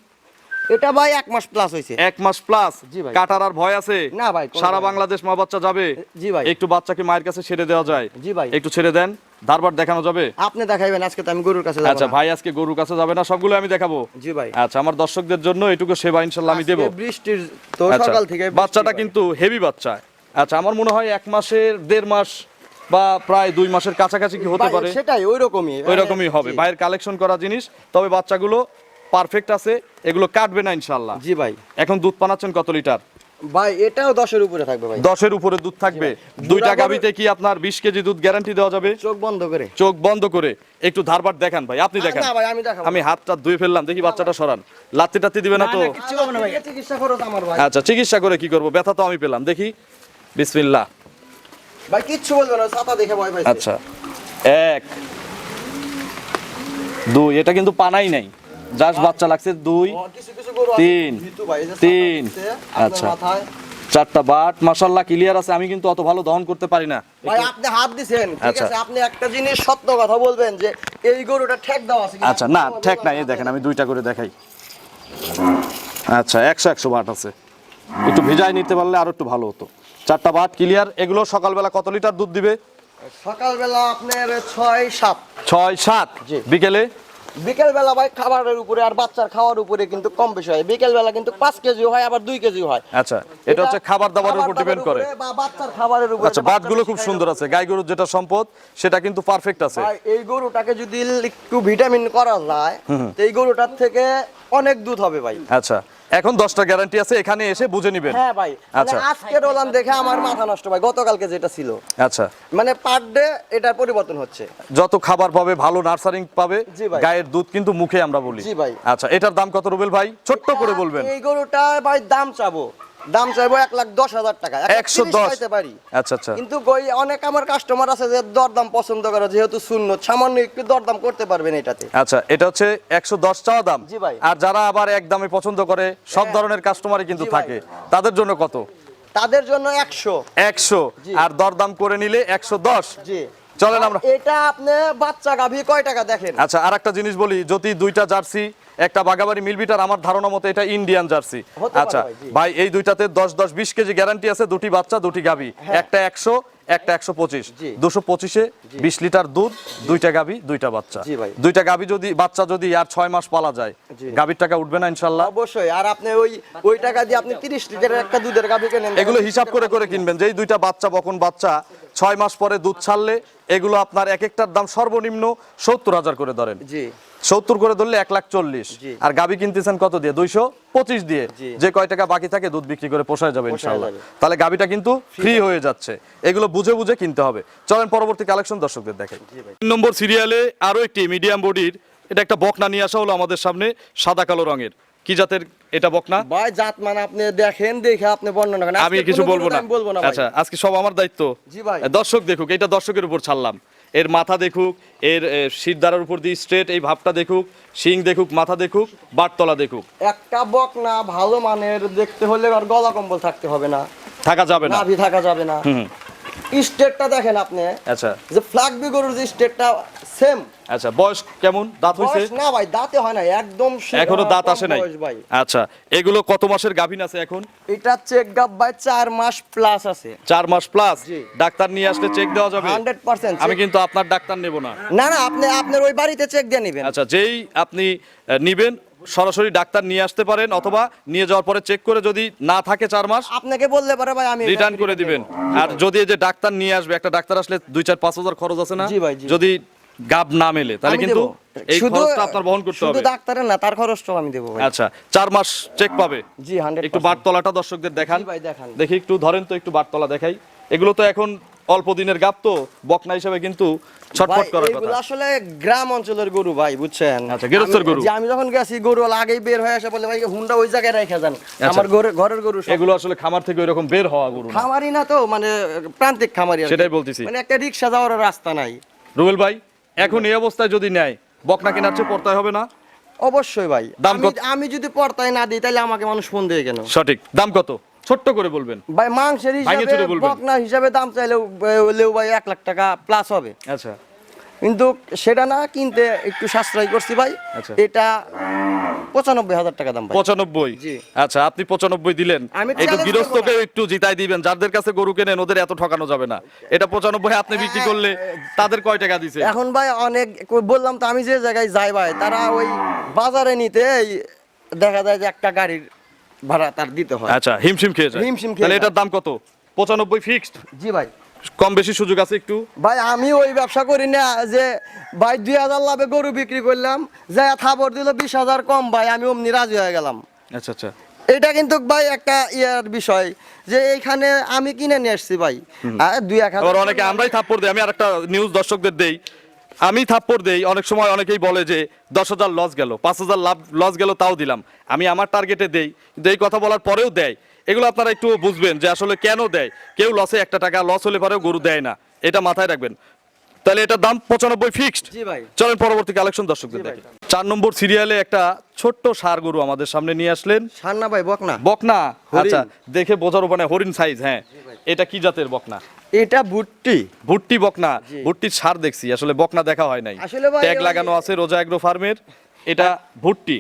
S1: এটা ভাই এক মাস প্লাস
S2: এক মাস প্লাস
S1: জি ভাই।
S2: কাটার আর ভয় আছে?
S1: না ভাই,
S2: সারা বাংলাদেশ মা বাচ্চা যাবে?
S1: জি ভাই।
S2: একটু বাচ্চাকে মায়ের কাছে ছেড়ে দেওয়া যায়।
S1: জি ভাই।
S2: একটু ছেড়ে দেন ধারবার দেখানো যাবে।
S1: আপনি দেখাইবেন আজকে তো আমি গরুর কাছে যাব
S2: আচ্ছা ভাই আজকে গরুর কাছে যাবে না সবগুলো আমি দেখাবো।
S1: জি ভাই।
S2: আচ্ছা আমার দর্শকদের জন্য এটুকু সেবা ইনশাল্লাহ আমি দেবো।
S1: বৃষ্টির তো
S2: আচ্ছা,
S1: সকাল থেকে
S2: বাচ্চাটা কিন্তু হেভি বাচ্চা। আচ্ছা আমার মনে হয় এক মাসের দেড় মাস বা প্রায় দুই মাসের কাছাকাছি কি হতে পারে?
S1: সেটাই ওই রকমই
S2: ওই রকমই হবে বাইরের কালেকশন করা জিনিস তবে বাচ্চাগুলো পারফেক্ট আছে এগুলো কাটবে না ইনশাল্লাহ
S1: জি ভাই।
S2: এখন দুধ পানাচ্ছেন কত লিটার?
S1: ভাই এটাও দশের উপরে থাকবে ভাই।
S2: দশের উপরে দুধ থাকবে। দুইটা গাবিতে কি আপনার বিশ কেজি দুধ গ্যারান্টি দেওয়া যাবে?
S1: চোখ বন্ধ করে।
S2: চোখ বন্ধ করে। একটু ধারবার দেখান ভাই আপনি দেখান।
S1: আমি
S2: হাতটা ধুয়ে ফেললাম দেখি বাচ্চাটা সরান। লাত্তি টাত্তি দিবে না তো? আচ্ছা চিকিৎসা করে কি করব? ব্যথা তো আমি পেলাম দেখি। বিসমিল্লাহ।
S1: ভাই কিচ্ছু বলবে না ছাতা দেখে ভয় পাইছে।
S2: আচ্ছা। এক দুই এটা কিন্তু পানাই নাই। বাচ্চা লাগছে দুই তিন, তিন, আচ্ছা। চারটা বাট ক্লিয়ার আছে আমি কিন্তু অত ভালো দহন করতে পারি না।
S1: ভাই আপনি হাত দিছেন ঠিক
S2: আচ্ছা।
S1: আছে আপনি একটা জিনিস সত্য কথা বলবেন যে এই গরুটা ঠেক দেওয়া আছে
S2: আচ্ছা না ঠেক নাই এই দেখেন আমি দুইটা করে দেখাই। আচ্ছা একশো একশো বাট আছে। একটু ভিজাই নিতে পারলে আরও একটু ভালো হতো। চারটা বাট ক্লিয়ার এগুলো সকালবেলা কত লিটার দুধ দিবে?
S1: সকালবেলা আপনার ছয় সাত।
S2: ছয় সাত?
S1: জি।
S2: বিকেলে?
S1: বিকেল বেলা ভাই খাবারের উপরে আর বাচ্চার খাওয়ার উপরে কিন্তু কম বেশি হয়। বিকেলবেলা কিন্তু পাঁচ কেজি হয় আবার দুই কেজি হয়।
S2: আচ্ছা এটা হচ্ছে খাবার দাবারের উপর ডিপেন্ড করে।
S1: বা বাচ্চার খাবারের উপর
S2: আচ্ছা বাতগুলো খুব সুন্দর আছে। গাই গরুর যেটা সম্পদ সেটা কিন্তু পারফেক্ট আছে।
S1: এই গরুটাকে যদি একটু ভিটামিন করা যায় তো এই গরুটার থেকে অনেক দুধ হবে ভাই।
S2: আচ্ছা এখন দশটা গ্যারান্টি আছে এখানে এসে বুঝে নিবেন।
S1: হ্যাঁ ভাই মানে
S2: আচ্ছা
S1: আজকের ওলান দেখে আমার মাথা নষ্ট ভাই গতকালকে যেটা ছিল।
S2: আচ্ছা।
S1: মানে পার ডে এটার পরিবর্তন হচ্ছে।
S2: যত খাবার পাবে ভালো নার্সারিং পাবে গায়ের দুধ কিন্তু মুখে আমরা বলি।
S1: জি ভাই।
S2: আচ্ছা এটার দাম কত রুবেল ভাই? ছোট্ট করে বলবেন।
S1: এই গরুটা ভাই দাম চাবো। দাম চাইব এক লাখ দশ হাজার টাকা।
S2: একশো দশ।
S1: পারি।
S2: আচ্ছা আচ্ছা।
S1: কিন্তু অনেক আমার কাস্টমার আছে যে দরদাম পছন্দ করে যেহেতু শূন্য সামান্য একটু দরদাম করতে পারবেন এটাতে।
S2: আচ্ছা এটা হচ্ছে একশো দশ চাওয়া দাম।
S1: জি ভাই।
S2: আর যারা আবার এক দামে পছন্দ করে সব
S1: হ্যাঁ।
S2: ধরনের কাস্টমারই কিন্তু থাকে। তাদের জন্য কত?
S1: তাদের জন্য একশো।
S2: একশো। আর দরদাম করে নিলে একশো দশ।
S1: জি।
S2: চলেন আমরা।
S1: এটা আপনি বাচ্চা গাভী কয় টাকা দেখেন?
S2: আচ্ছা আর একটা জিনিস বলি যদি দুইটা জার্সি একটা বাগাবাড়ি মিলবিটার আমার ধারণা মতো এটা ইন্ডিয়ান জার্সি। আচ্ছা
S1: ভাই,
S2: এই দুইটাতে দশ দশ বিশ কেজি গ্যারান্টি আছে দুটি বাচ্চা দুটি গাভি। একটা একশো একটা একশো পঁচিশ।
S1: জি।
S2: দুশো পঁচিশে বিশ লিটার দুধ দুইটা গাভি দুইটা বাচ্চা। দুইটা গাভি যদি বাচ্চা যদি আর ছয় মাস পালা যায়। গাভির টাকা উঠবে না ইনশাল্লাহ?
S1: অবশ্যই আর আপনি ওই ওই টাকা দিয়ে আপনি তিরিশ লিটারের একটা দুধের গাভী কেনেন।
S2: এগুলো হিসাব করে করে কিনবেন যেই দুইটা বাচ্চা বকন বাচ্চা ছয় মাস পরে দুধ ছাড়লে এগুলো আপনার এক একটার দাম সর্বনিম্ন সত্তর হাজার করে ধরেন।
S1: জি।
S2: সত্তর করে ধরলে এক লাখ চল্লিশ। আর গাবি কিনতেছেন কত দিয়ে? দুইশো পঁচিশ দিয়ে। যে কয় টাকা বাকি থাকে দুধ বিক্রি করে পোষায় যাবে ইনশাল্লাহ তাহলে গাবিটা কিন্তু ফ্রি হয়ে যাচ্ছে। এগুলো বুঝে বুঝে কিনতে হবে। চলেন পরবর্তী কালেকশন দর্শকদের দেখাই। তিন নম্বর সিরিয়ালে আরও একটি মিডিয়াম বডির এটা একটা বকনা নিয়ে আসা হলো আমাদের সামনে সাদা কালো রঙের। কি জাতের এটা বকনা?
S1: ভাই জাত মানে আপনি দেখেন দেখে আপনি বর্ণনা করেন।
S2: আমি কিছু বলব না।
S1: বলব না
S2: আচ্ছা আজকে সব আমার দায়িত্ব।
S1: জি ভাই।
S2: দর্শক দেখুক এটা দর্শকের উপর ছাড়লাম। এর মাথা দেখুক এর শিরদারার উপর দিয়ে স্ট্রেট এই ভাবটা দেখুক শিং দেখুক মাথা দেখুক বাটতলা দেখুক।
S1: একটা বক না ভালো মানের দেখতে হলে আর গলা কম্বল থাকতে হবে না।
S2: থাকা যাবে না।
S1: নাভি থাকা যাবে না। স্টেটটা দেখেন আপনি।
S2: আচ্ছা।
S1: যে গরুর যে স্টেটটা সেম
S2: আচ্ছা বয়স কেমন? দাঁত হইছে?
S1: না ভাই দাঁতে হয় না একদম
S2: এখনও দাঁত আসে নাই?
S1: ভাই।
S2: আচ্ছা এগুলো কত মাসের গাভিন আছে এখন?
S1: এটা চেক গাপ ভাই চার মাস প্লাস আছে।
S2: চার মাস প্লাস। ডাক্তার নিয়ে আসলে চেক দেওয়া যাবে?
S1: হান্ড্রেড পার্সেন্ট
S2: আমি কিন্তু আপনার ডাক্তার নেব না।
S1: না না আপনি আপনার ওই বাড়িতে চেক দিয়ে নেবেন।
S2: আচ্ছা যেই আপনি নিবেন সরাসরি ডাক্তার নিয়ে আসতে পারেন অথবা নিয়ে যাওয়ার পরে চেক করে যদি না থাকে চার মাস
S1: আপনাকে বললে পারে ভাই আমি
S2: রিটার্ন করে দিবেন। আর যদি এই যে ডাক্তার নিয়ে আসবে একটা ডাক্তার আসলে দুই চার পাঁচ হাজার খরচ আছে না। যদি গাব না মেলে তাহলে কিন্তু এই খরচটা আপনার বহন করতে
S1: শুধু
S2: হবে।
S1: ডাক্তারের না তার খরচটাও আমি দেবো ভাই।
S2: আচ্ছা চার মাস চেক পাবে।
S1: জি হান্ড্রেড
S2: একটু বাটতলাটা দর্শকদের দেখান।
S1: ভাই, দেখান।
S2: দেখি একটু ধরেন তো একটু বাটতলা দেখাই। এগুলো তো এখন অল্প দিনের গাব তো বকনা হিসেবে কিন্তু ছটফট করার কথা।
S1: আসলে গ্রাম অঞ্চলের গরু ভাই বুঝছেন?
S2: আচ্ছা, গেরস্তের গরু।
S1: আমি যখন গেছি গরু আগেই বের হয়ে আসে বলে ভাই হুন্ডা ওই জায়গায় রেখে যান।
S2: আচ্ছা।
S1: আমার ঘরে- ঘরের গরু
S2: এগুলো আসলে খামার থেকে ওইরকম বের হওয়া গরু না।
S1: খামারি না তো মানে প্রান্তিক খামারি
S2: সেটাই বলতেছি।
S1: মানে একটা রিক্সা যাওয়ার রাস্তা নাই।
S2: রুবেল ভাই এখন এই অবস্থায় যদি নেয় বকনা কেনার চেয়ে পড়তে হবে না?
S1: অবশ্যই ভাই।
S2: দাম
S1: আমি- যদি পর্তায় না দিই তাহলে আমাকে মানুষ ফোন দিয়ে কেন?
S2: সঠিক। দাম কত? ছোট্ট করে বলবেন।
S1: ভাই মাংসের হিসাবে বকনা হিসাবে দাম চাইলেও হলেও ভাই এক লাখ টাকা প্লাস হবে।
S2: আচ্ছা।
S1: কিন্তু সেটা না কিনতে একটু সাশ্রয় করছি ভাই।
S2: আচ্ছা।
S1: এটা পঁচানব্বই হাজার টাকা দাম
S2: পঁচানব্বই? আচ্ছা আপনি পঁচানব্বই দিলেন। একটু গৃহস্থকে একটু জিতাই দিবেন। যাদের কাছে গরু কেনেন ওদের এত ঠকানো যাবে না। এটা পঁচানব্বই আপনি বিক্রি করলে তাদের কয় টাকা দিছে?
S1: এখন ভাই অনেক বললাম তো আমি যে জায়গায় যাই ভাই তারা ওই বাজারে নিতে দেখা যায় যে একটা গাড়ির ভাড়া তার দিতে হয়।
S2: আচ্ছা হিমশিম খেয়ে যায়।
S1: হিমশিম খেয়ে
S2: তাহলে এটার দাম কত? পঁচানব্বই ফিক্সড
S1: জি ভাই।
S2: কম বেশি সুযোগ আছে একটু?
S1: ভাই আমি ওই ব্যবসা করি না যে ভাই দুই হাজার লাভে গরু বিক্রি করলাম যা থাবর দিল বিশ হাজার কম ভাই আমি অমনি রাজি হয়ে গেলাম।
S2: আচ্ছা আচ্ছা।
S1: এটা কিন্তু ভাই একটা ইয়ার বিষয় যে এইখানে আমি কিনে নিয়ে আসছি ভাই। দুই এক হাজার
S2: অনেকে আমরাই থাপ্পড় দেই আমি আর একটা নিউজ দর্শকদের দেই। আমি থাপ্পড় দেই, অনেক সময় অনেকেই বলে যে দশ হাজার লস গেল, পাঁচ হাজার লাভ লস গেল, তাও দিলাম। আমি আমার টার্গেটে দেই, কিন্তু এই কথা বলার পরেও দেয়। এগুলো আপনারা একটু বুঝবেন যে আসলে কেন দেয়? কেউ লসে একটা টাকা লস হলে পরেও গরু দেয় না। এটা মাথায় রাখবেন। তাহলে এটার দাম পঁচানব্বই ফিক্সড
S1: জি ভাই।
S2: চলেন পরবর্তী কালেকশন দর্শকদের দেখি। চার নম্বর সিরিয়ালে একটা ছোট্ট সার গরু আমাদের সামনে নিয়ে আসলেন।
S1: সান্না ভাই
S2: বকনা?
S1: বকনা?
S2: আচ্ছা দেখে বোঝার উপায় হরিণ সাইজ হ্যাঁ। এটা কি জাতের বকনা?
S1: এটা ভুট্টি।
S2: ভুট্টি বকনা। ভুট্টির সার দেখছি আসলে বকনা দেখা হয় নাই। ট্যাগ লাগানো আছে রোজা এগ্রো ফার্মের এটা ভুট্টি।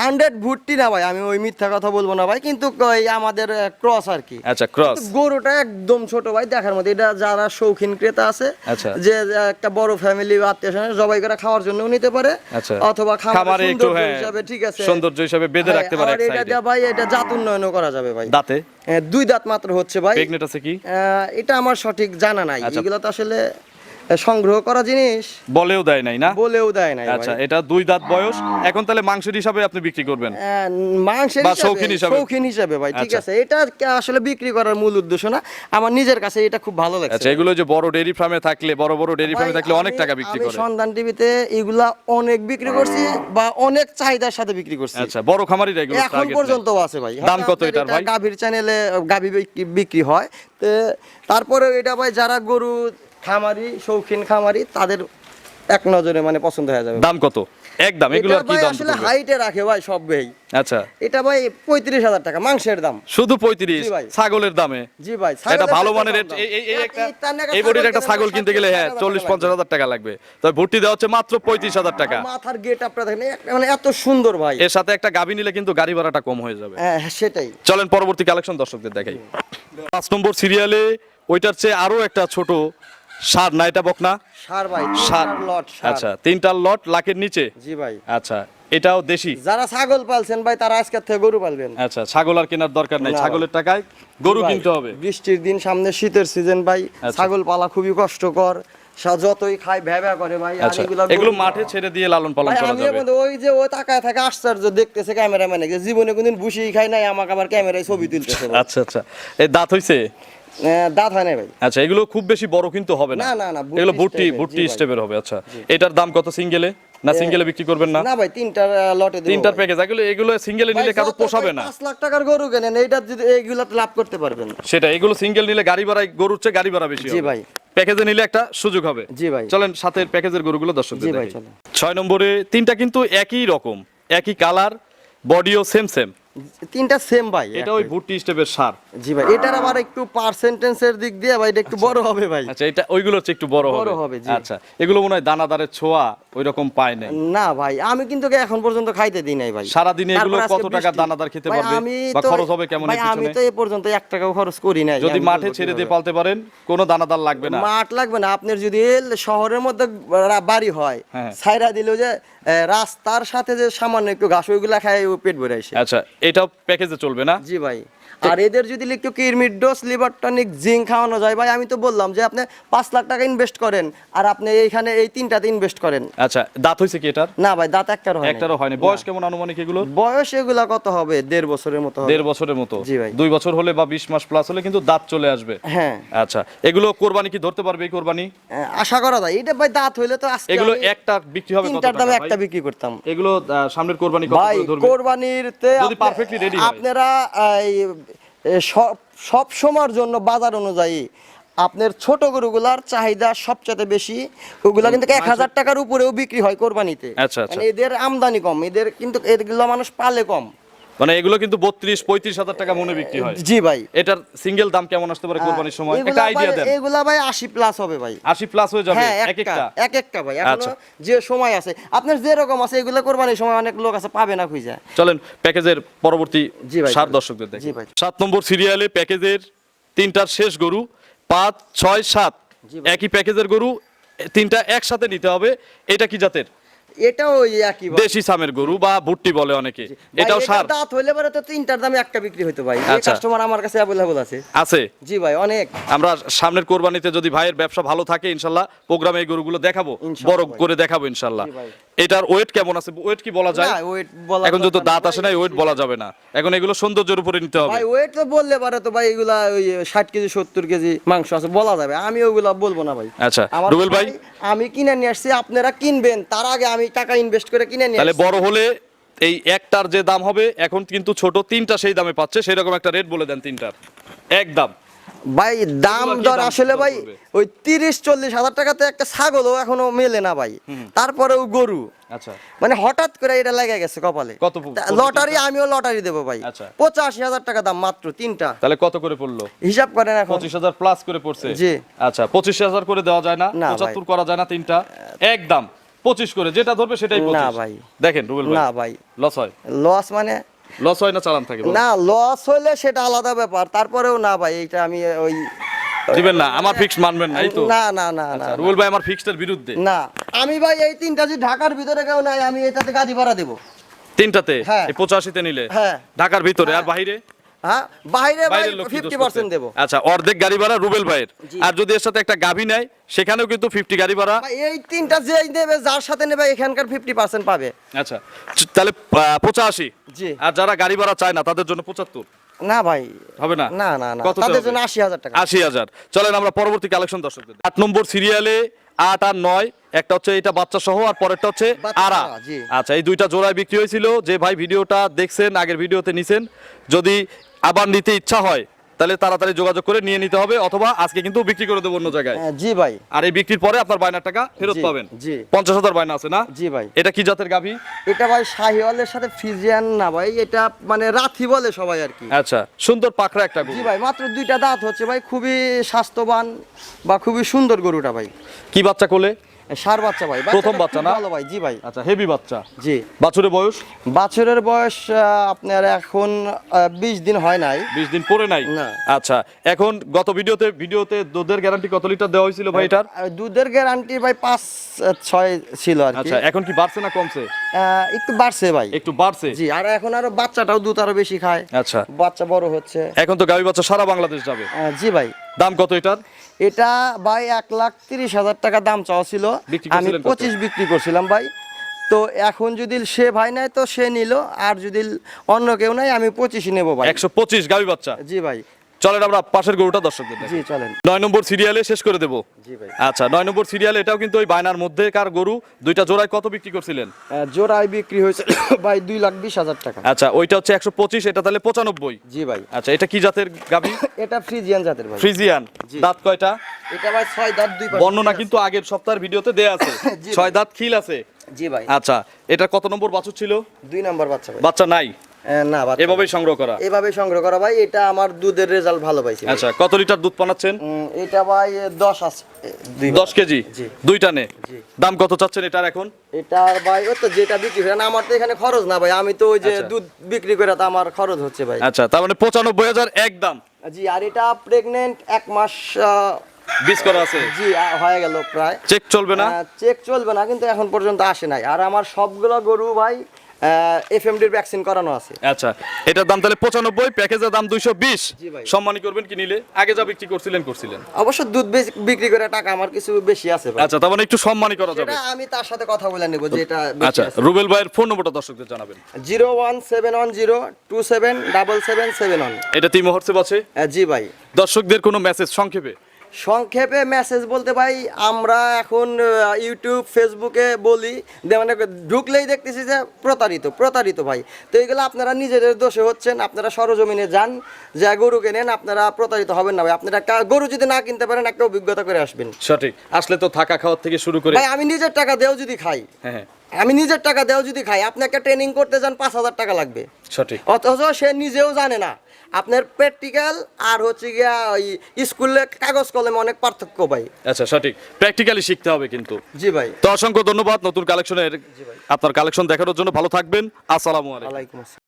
S1: হান্ড্রেড ভুট্টি না ভাই আমি ওই মিথ্যা কথা বলব না ভাই কিন্তু ওই আমাদের ক্রস আর কি।
S2: আচ্ছা ক্রস
S1: গরুটা একদম ছোট ভাই দেখার মধ্যে এটা যারা শৌখিন ক্রেতা আছে
S2: আচ্ছা।
S1: যে একটা বড় ফ্যামিলি আত্মীয় স্বজন জবাই করে খাওয়ার জন্য নিতে পারে
S2: আচ্ছা।
S1: অথবা
S2: খামারে একটু হ্যাঁ
S1: হিসাবে ঠিক আছে।
S2: সৌন্দর্য হিসাবে বেঁধে রাখতে পারে
S1: আর এটা ভাই এটা জাত উন্নয়নও করা যাবে ভাই।
S2: দাঁতে?
S1: হ্যাঁ, দুই দাঁত মাত্র হচ্ছে ভাই।
S2: প্রেগনেট আছে কি?
S1: এটা আমার সঠিক জানা নাই।
S2: আচ্ছা।
S1: এগুলো তো আসলে সংগ্রহ করা জিনিস?
S2: বলেও দেয় নাই না?
S1: বলেও দেয় নাই
S2: আচ্ছা এটা দুই দাঁত বয়স। এখন তাহলে মাংসের হিসাবে আপনি বিক্রি করবেন?
S1: মাংসের
S2: বা শৌখিন হিসাবে।
S1: শৌখিন হিসাবে ভাই ঠিক
S2: আচ্ছা।
S1: আছে। এটা আসলে বিক্রি করার মূল উদ্দেশ্য না। আমার নিজের কাছে এটা খুব ভালো লাগছে।
S2: আচ্ছা এগুলো যে বড় ডেরি ফার্মে থাকলে বড় বড় ডেরি ফার্মে থাকলে অনেক টাকা বিক্রি
S1: আমি
S2: করে।
S1: সন্ধান টিভিতে এগুলা অনেক বিক্রি করছি বা অনেক চাহিদার সাথে বিক্রি করছি।
S2: আচ্ছা বড় খামারিরা এগুলো
S1: এখন পর্যন্ত আছে ভাই।
S2: দাম কত এটার ভাই?
S1: গাভীর চ্যানেলে গাভী বিক্রি- বিক্রি হয়। তারপরে এটা ভাই যারা গরু খামারি শৌখিন খামারি তাদের এক নজরে মানে পছন্দ হয়ে যাবে।
S2: দাম কত? একদম এগুলো কি দাম
S1: আসলে হাইটে রাখে ভাই সব ভাই।
S2: আচ্ছা।
S1: এটা ভাই পঁয়ত্রিশ হাজার টাকা মাংসের দাম।
S2: শুধু পঁয়ত্রিশ
S1: জি ভাই।
S2: ছাগলের দামে?
S1: জি ভাই
S2: এটা ভালো মানের। এই- এই- একটা
S1: এই
S2: বডির একটা ছাগল কিনতে গেলে হ্যাঁ
S1: সত্তর হাজার
S2: চল্লিশ
S1: টাকা
S2: লাগবে। তবে ভর্তি দেওয়া হচ্ছে মাত্র পঁয়ত্রিশ হাজার টাকা।
S1: মাথার গেট আপনারা দেখেন মানে এত সুন্দর ভাই।
S2: এর সাথে একটা গাবি নিলে কিন্তু গাড়ি ভাড়াটা কম হয়ে যাবে।
S1: হ্যাঁ সেটাই।
S2: চলেন পরবর্তী কালেকশন দর্শকদের দেখাই। পাঁচ নম্বর সিরিয়ালে ওইটার চেয়ে আরও একটা ছোট সার না এটা বকনা?
S1: সার ভাই
S2: সার।
S1: লট
S2: আচ্ছা তিনটার লট লাখের নিচে?
S1: জি ভাই।
S2: আচ্ছা এটাও দেশি?
S1: যারা ছাগল পালছেন ভাই তারা আজকের থেকে গরু পালবেন।
S2: আচ্ছা ছাগল আর কেনার দরকার নাই। ছাগলের টাকায় গরু কিনতে হবে।
S1: বৃষ্টির দিন সামনে শীতের সিজন ভাই
S2: আচ্ছা।
S1: ছাগল পালা খুবই কষ্টকর। যতই খায় ভ্যাবা করে ভাই
S2: আচ্ছা
S1: এগুলো
S2: মাঠে ছেড়ে দিয়ে লালন পালন করা যাবে।
S1: ওই যে ও তাকায় থাকে আশ্চর্য দেখতেছে ক্যামেরাম্যানে জীবনে কোনদিন বুসি খাই নাই আমাকে আবার ক্যামেরায় ছবি তুলতেছে
S2: আচ্ছা আচ্ছা। এই দাঁত হইছে?
S1: দাঁত হয় না ভাই।
S2: আচ্ছা এগুলো খুব বেশি বড় কিন্তু হবে না।
S1: না, না,
S2: এগুলো ভুট্টি ভুট্টি স্টেপের হবে আচ্ছা। এটার দাম কত সিঙ্গেলে? না সিঙ্গেলে বিক্রি করবেন না?
S1: না ভাই তিনটার লটে দেবো
S2: তিনটার প্যাকেজ এগুলো এগুলো সিঙ্গেলে নিলে
S1: কারও
S2: পোষাবে না।
S1: পাঁচ লাখ টাকার গরু কেনেন এইটা যদি এইগুলাতে লাভ করতে পারবেন।
S2: সেটা এগুলো সিঙ্গেল নিলে গাড়ি ভাড়া গরুর চেয়ে গাড়ি ভাড়া বেশি
S1: জি ভাই।
S2: প্যাকেজে নিলে একটা সুযোগ হবে।
S1: জি ভাই।
S2: চলেন সাথে প্যাকেজের গরুগুলো দর্শকদের
S1: জি ভাই, চলেন।
S2: ছয় নম্বরে তিনটা কিন্তু একই রকম একই কালার বডিও সেম সেম
S1: তিনটা সেম ভাই
S2: এটা ওই ভুট্টি স্টেপের সার।
S1: জি ভাই এটার আবার একটু পার্সেন্টেন্সের দিক দিয়ে ভাই এটা একটু বড় হবে ভাই।
S2: আচ্ছা এটা ওইগুলোর চেয়ে একটু বড় হবে
S1: বড় হবে, জি।
S2: আচ্ছা এগুলো মনে হয় দানাদারের ছোঁয়া ওই রকম পায় নাই।
S1: না ভাই আমি কিন্তু এখন পর্যন্ত খাইতে দিই নাই ভাই।
S2: সারাদিনে এগুলো কত টাকা দানাদার খেতে পারবে? বা খরচ হবে কেমন
S1: ভাই আমি তো পর্যন্ত এক টাকাও খরচ করি নাই।
S2: যদি মাঠে ছেড়ে দিয়ে পালতে পারেন কোনো দানাদার লাগবে না।
S1: মাঠ লাগবে না। আপনার যদি শহরের মধ্যে বাড়ি হয়
S2: হ্যাঁ।
S1: ছাইরা দিলেও যে রাস্তার সাথে যে সামান্য একটু ঘাস ওইগুলা খায় পেট ভরে আসে।
S2: আচ্ছা এটাও প্যাকেজে চলবে না?
S1: জি ভাই। আর এদের যদি একটু কিরমির ডোজ লিভার টনিক জিঙ্ক খাওয়ানো যায় ভাই আমি তো বললাম যে আপনি পাঁচ লাখ টাকা ইনভেস্ট করেন আর আপনি এইখানে এই তিনটাতে ইনভেস্ট করেন।
S2: আচ্ছা দাঁত হয়েছে কি এটার?
S1: না ভাই দাঁত একটার হয়
S2: একটারও হয়নি। বয়স কেমন আনুমানিক এগুলো?
S1: বয়স এগুলা কত হবে? দেড় বছরের মতো
S2: দেড় বছরের মতো।
S1: জি ভাই।
S2: দুই বছর হলে বা বিশ মাস প্লাস হলে কিন্তু দাঁত চলে আসবে।
S1: হ্যাঁ।
S2: আচ্ছা এগুলো কোরবানি কি ধরতে পারবে এই কোরবানি?
S1: আশা করা যায়। এটা ভাই দাঁত হইলে তো আজকে
S2: এগুলো একটা বিক্রি হবে কত
S1: তিনটার দামে একটা বিক্রি করতাম।
S2: এগুলো সামনের কোরবানি কত
S1: ভাই
S2: ধরবে?
S1: কোরবানির তে
S2: যদি
S1: আপনি-
S2: perfectly ready হয়।
S1: আপনারা সব সব সময়ের জন্য বাজার অনুযায়ী আপনার ছোট গরুগুলার চাহিদা সবচেয়ে বেশি। ওগুলা কিন্তু এক হাজার টাকার উপরেও বিক্রি হয় কোরবানিতে।
S2: আচ্ছা, আচ্ছা।
S1: মানে এদের আমদানি কম এদের কিন্তু এগুলো মানুষ পালে কম।
S2: মানে এগুলো কিন্তু বত্রিশ পঁয়ত্রিশ হাজার টাকা মনে বিক্রি হয়।
S1: জি ভাই।
S2: এটার সিঙ্গেল দাম কেমন আসতে পারে কোরবানির সময়? একটা আইডিয়া দেন।
S1: এগুলা ভাই আশি প্লাস হবে ভাই।
S2: আশি প্লাস হয়ে যাবে
S1: হ্যাঁ
S2: এক
S1: একটা এক একটা ভাই
S2: আচ্ছা।
S1: যে সময় আছে আপনার যেরকম আছে এগুলো কোরবানির সময় অনেক লোক আছে পাবে না খুঁজে।
S2: চলেন প্যাকেজের পরবর্তী
S1: জি ভাই,
S2: সাত। দর্শকদের দেখি।
S1: জি ভাই।
S2: সাত নম্বর সিরিয়ালে প্যাকেজের তিনটার শেষ গরু পাঁচ ছয় সাত। একই প্যাকেজের গরু তিনটা একসাথে নিতে হবে। এটা কি জাতের?
S1: এটাও একই
S2: দেশি সামের গরু বা ভুট্টি বলে অনেকে। এটাও সার।
S1: দাঁত হইলে পরে তো তিনটার দামে একটা বিক্রি হইতো ভাই।
S2: আচ্ছা।
S1: কাস্টমার আমার কাছে অ্যাভেলেবল আছে।
S2: আছে?
S1: জি ভাই অনেক।
S2: আমরা সামনের কোরবানিতে যদি ভাইয়ের ব্যবসা ভালো থাকে ইনশাল্লাহ প্রোগ্রামে এই গরুগুলো দেখাবো। বড় করে দেখাবো ইনশাল্লাহ। এটার ওয়েট কেমন আছে? ওয়েট কি বলা যায়?
S1: weight বলা
S2: এখন যত দাঁত আসে না ওয়েট বলা যাবে না। এখন এগুলো সৌন্দর্যের উপরে নিতে হবে।
S1: ভাই ওয়েট তো বললে পারে তো ভাই এগুলা ওই ষাট কেজি সত্তর কেজি মাংস আছে বলা যাবে। আমি ওগুলা বলব না ভাই।
S2: আচ্ছা, রুবেল ভাই?
S1: আমি কিনে নিয়ে আসছি আপনারা কিনবেন। তার আগে আমি টাকা ইনভেস্ট করে কিনে নিয়ে
S2: তাহলে বড় হলে এই একটার যে দাম হবে এখন কিন্তু ছোট তিনটা সেই দামে পাচ্ছে সেই রকম একটা রেট বলে দেন তিনটার। এক দাম।
S1: ভাই দাম দর আসলে ভাই ওই তিরিশ চল্লিশ হাজার টাকাতে একটা ছাগলও এখনও মেলে না ভাই। তারপরেও গরু।
S2: আচ্ছা।
S1: মানে হঠাৎ করে এটা লেগে গেছে কপালে।
S2: কত
S1: লটারি আমিও লটারি দেবো ভাই।
S2: আচ্ছা।
S1: পঁচাশি হাজার টাকা দাম মাত্র তিনটা।
S2: তাহলে কত করে পড়ল?
S1: হিসাব করেন এখন।
S2: পঁচিশ হাজার প্লাস করে পড়ছে?
S1: জি।
S2: আচ্ছা পঁচিশ হাজার করে দেওয়া যায় না? পঁচাত্তর করা যায় না তিনটা? একদম পঁচিশ করে যেটা ধরবে সেটাই
S1: না ভাই।
S2: দেখেন রুবেল
S1: না
S2: ভাই। লস হয়?
S1: লস মানে?
S2: লস হয় না চালান থাকে
S1: না লস হইলে সেটা আলাদা ব্যাপার। তারপরেও না ভাই এইটা আমি ওই
S2: দিবেন না আমার ফিক্স মানবেন না তো।
S1: না না না না
S2: আচ্ছা, রুবেল ভাই আমার বিরুদ্ধে।
S1: না আমি ভাই এই তিনটা যদি ঢাকার ভিতরে কেউ নাই আমি এটাতে গাড়ি ভাড়া দেবো।
S2: তিনটাতে?
S1: হ্যাঁ।
S2: এই নিলে?
S1: হ্যাঁ।
S2: ঢাকার ভিতরে আর বাইরে?
S1: হ্যাঁ বাইরে দেবো।
S2: আচ্ছা অর্ধেক গাড়ি ভাড়া রুবেল ভাইয়ের। আর যদি এর সাথে একটা গাভী নেয় সেখানেও কিন্তু ফিফটি গাড়ি ভাড়া।
S1: এই তিনটা যেই নেবে যার সাথে নেবে এখানকার ফিফটি পার্সেন্ট পাবে।
S2: আচ্ছা তাহলে আহ, পঁচাশি।
S1: জি।
S2: আর যারা গাড়ি ভাড়া চায় না তাদের জন্য পঁচাত্তর।
S1: না ভাই।
S2: হবে না?
S1: না না না। তাদের জন্য আশি হাজার টাকা।
S2: আশি হাজার। চলেন আমরা পরবর্তী কালেকশন দর্শকদের আট নম্বর সিরিয়ালে আট আর নয় একটা হচ্ছে এটা বাচ্চা সহ আর পরেরটা হচ্ছে আরা, আচ্ছা এই দুইটা জোড়ায় বিক্রি হয়েছিল। যে ভাই ভিডিওটা দেখছেন আগের ভিডিওতে নিছেন যদি আবার নিতে ইচ্ছা হয় তাহলে তাড়াতাড়ি যোগাযোগ করে নিয়ে নিতে হবে অথবা আজকে কিন্তু বিক্রি করে দেবো অন্য জায়গায়।
S1: হ্যাঁ, জি ভাই।
S2: আর এই বিক্রির পরে আপনার বায়নার টাকা ফেরত পাবেন।
S1: জি।
S2: পঞ্চাশ হাজার বায়না আছে না?
S1: জি ভাই।
S2: এটা কি জাতের গাভী?
S1: এটা ভাই শাহিওয়ালের সাথে ফিজিয়ান না ভাই এটা মানে রাথি বলে সবাই আর কি।
S2: আচ্ছা সুন্দর পাখরা একটা
S1: জি ভাই মাত্র দুইটা দাঁত হচ্ছে ভাই খুবই স্বাস্থ্যবান বা খুবই সুন্দর গরুটা ভাই।
S2: কি বাচ্চা কোলে?
S1: সার বাচ্চা ভাই।
S2: প্রথম বাচ্চা না?
S1: ভালো ভাই জি ভাই।
S2: আচ্ছা হেভি বাচ্চা।
S1: জি।
S2: বাছুরের বয়স?
S1: বাছুরের বয়স আপনার এখন বিশ দিন হয় নাই।
S2: বিশ দিন পরে নাই?
S1: না।
S2: আচ্ছা এখন গত ভিডিওতে ভিডিওতে দুধের গ্যারান্টি কত লিটার দেওয়া হয়েছিল ভাই এটার?
S1: দুধের গ্যারান্টি ভাই পাঁচ ছয় ছিল আর
S2: আচ্ছা এখন কি বাড়ছে না কমছে?
S1: একটু বাড়ছে ভাই।
S2: একটু বাড়ছে?
S1: জি আর এখন আরও বাচ্চাটাও দুধ আরও বেশি খায়।
S2: আচ্ছা।
S1: বাচ্চা বড় হচ্ছে।
S2: এখন তো গাভী বাচ্চা সারা বাংলাদেশ যাবে।
S1: জি ভাই।
S2: দাম কত এটার?
S1: এটা ভাই এক লাখ তিরিশ হাজার টাকা দাম চাওয়া ছিল। আমি পঁচিশ বিক্রি করছিলাম ভাই। তো এখন যদি সে ভাই নাই তো সে নিল আর যদি অন্য কেউ নাই আমি পঁচিশ নেব ভাই।
S2: একশো পঁচিশ গাভী বাচ্চা।
S1: জি ভাই।
S2: চলেন আমরা পাশের গরুটা দর্শকদের দেখাই।
S1: জি চলেন।
S2: নয় নম্বর সিরিয়ালে শেষ করে দেবো। আচ্ছা নয় নম্বর সিরিয়ালে এটাও কিন্তু ওই বায়নার মধ্যে কার গরু। দুইটা জোড়ায় কত বিক্রি করছিলেন?
S1: জোড়ায় বিক্রি হয়েছে ভাই দুই লাখ বিশ হাজার টাকা।
S2: আচ্ছা ওইটা হচ্ছে একশো পঁচিশ এটা তাহলে পঁচানব্বই।
S1: জি ভাই।
S2: আচ্ছা এটা কি জাতের গাভী
S1: এটা ফ্রিজিয়ান জাতের ভাই।
S2: ফ্রিজিয়ান। দাঁত কয়টা?
S1: এটা ভাই ছয় দাঁত দুই
S2: বর্ণনা কিন্তু আগের সপ্তাহের ভিডিওতে দেয়া আছে। ছয় দাঁত খিল আছে।
S1: জি ভাই।
S2: আচ্ছা এটা কত নম্বর বাছুর ছিল?
S1: দুই নম্বর বাচ্চা
S2: বাচ্চা নাই?
S1: না
S2: এভাবেই সংগ্রহ করা?
S1: এভাবে সংগ্রহ করা ভাই। এটা আমার দুধের রেজাল্ট ভালো পাইছি।
S2: আচ্ছা কত লিটার দুধ পানাচ্ছেন?
S1: এটা ভাই দশ আছে এ, দুই
S2: দশ কেজি?
S1: জি।
S2: দুইটা নে দাম কত চাচ্ছেন এটার এখন?
S1: এটার ভাই ও তো যেটা বিক্রি হয় না আমার তো এখানে খরচ না ভাই। আমি তো ওই যে
S2: আচ্ছা।
S1: দুধ বিক্রি করে তো আমার খরচ হচ্ছে ভাই।
S2: আচ্ছা তার মানে পঁচানব্বই হাজার এক দাম।
S1: জি আর এটা প্রেগনেন্ট এক মাস আহ,
S2: করা আছে?
S1: জি হয়ে গেল প্রায়।
S2: চেক চলবে না?
S1: চেক চলবে না কিন্তু এখন পর্যন্ত আসে নাই। আর আমার সবগুলো গরু ভাই এফএমডির ভ্যাকসিন করানো আছে।
S2: আচ্ছা এটার দাম তাহলে পঁচানব্বই প্যাকেজের দাম দুইশো বিশ।
S1: জি ভাই।
S2: সম্মানী করবেন কি নিলে? আগে যা বিক্রি করছিলেন করছিলেন।
S1: অবশ্য দুধ বিক্রি করে টাকা আমার কিছু বেশি আছে
S2: আচ্ছা তার মানে একটু সম্মানী করা যাবে।
S1: আমি তার সাথে কথা বলে নেব যে এটা
S2: আচ্ছা রুবেল ভাইয়ের ফোন নম্বরটা দর্শকদের জানাবেন।
S1: Zero one seven one zero two seven double seven seven one.
S2: এটা তিন হোয়াটসঅ্যাপ আছে
S1: জি ভাই।
S2: দর্শকদের কোনো মেসেজ সংক্ষেপে?
S1: সংক্ষেপে মেসেজ বলতে ভাই আমরা এখন ইউটিউব ফেসবুকে বলি মানে ঢুকলেই দেখতেছি যে প্রতারিত প্রতারিত ভাই। তো এগুলো আপনারা নিজেদের দোষে হচ্ছেন আপনারা সরজমিনে যান যা গরু কেনেন আপনারা প্রতারিত হবেন না ভাই। আপনারা একটা গরু যদি না কিনতে পারেন একটা অভিজ্ঞতা করে আসবেন।
S2: সঠিক। আসলে তো থাকা খাওয়ার থেকে শুরু করে
S1: ভাই আমি নিজের টাকা দেও যদি খাই।
S2: হ্যাঁ হ্যাঁ।
S1: আমি নিজের টাকা দেও যদি খাই আপনি একটা ট্রেনিং করতে যান পাঁচ হাজার টাকা লাগবে।
S2: সঠিক।
S1: অথচ সে নিজেও জানে না। আপনার প্র্যাকটিক্যাল আর হচ্ছে গিয়া ওই স্কুলে কাগজ কলমে অনেক পার্থক্য ভাই।
S2: আচ্ছা সঠিক। প্র্যাকটিক্যালি শিখতে হবে কিন্তু।
S1: জি ভাই।
S2: তো অসংখ্য ধন্যবাদ নতুন কালেকশনের আপনার কালেকশন দেখানোর জন্য। ভালো থাকবেন। আসসালামু আলাইকুম।
S1: আসসালাম।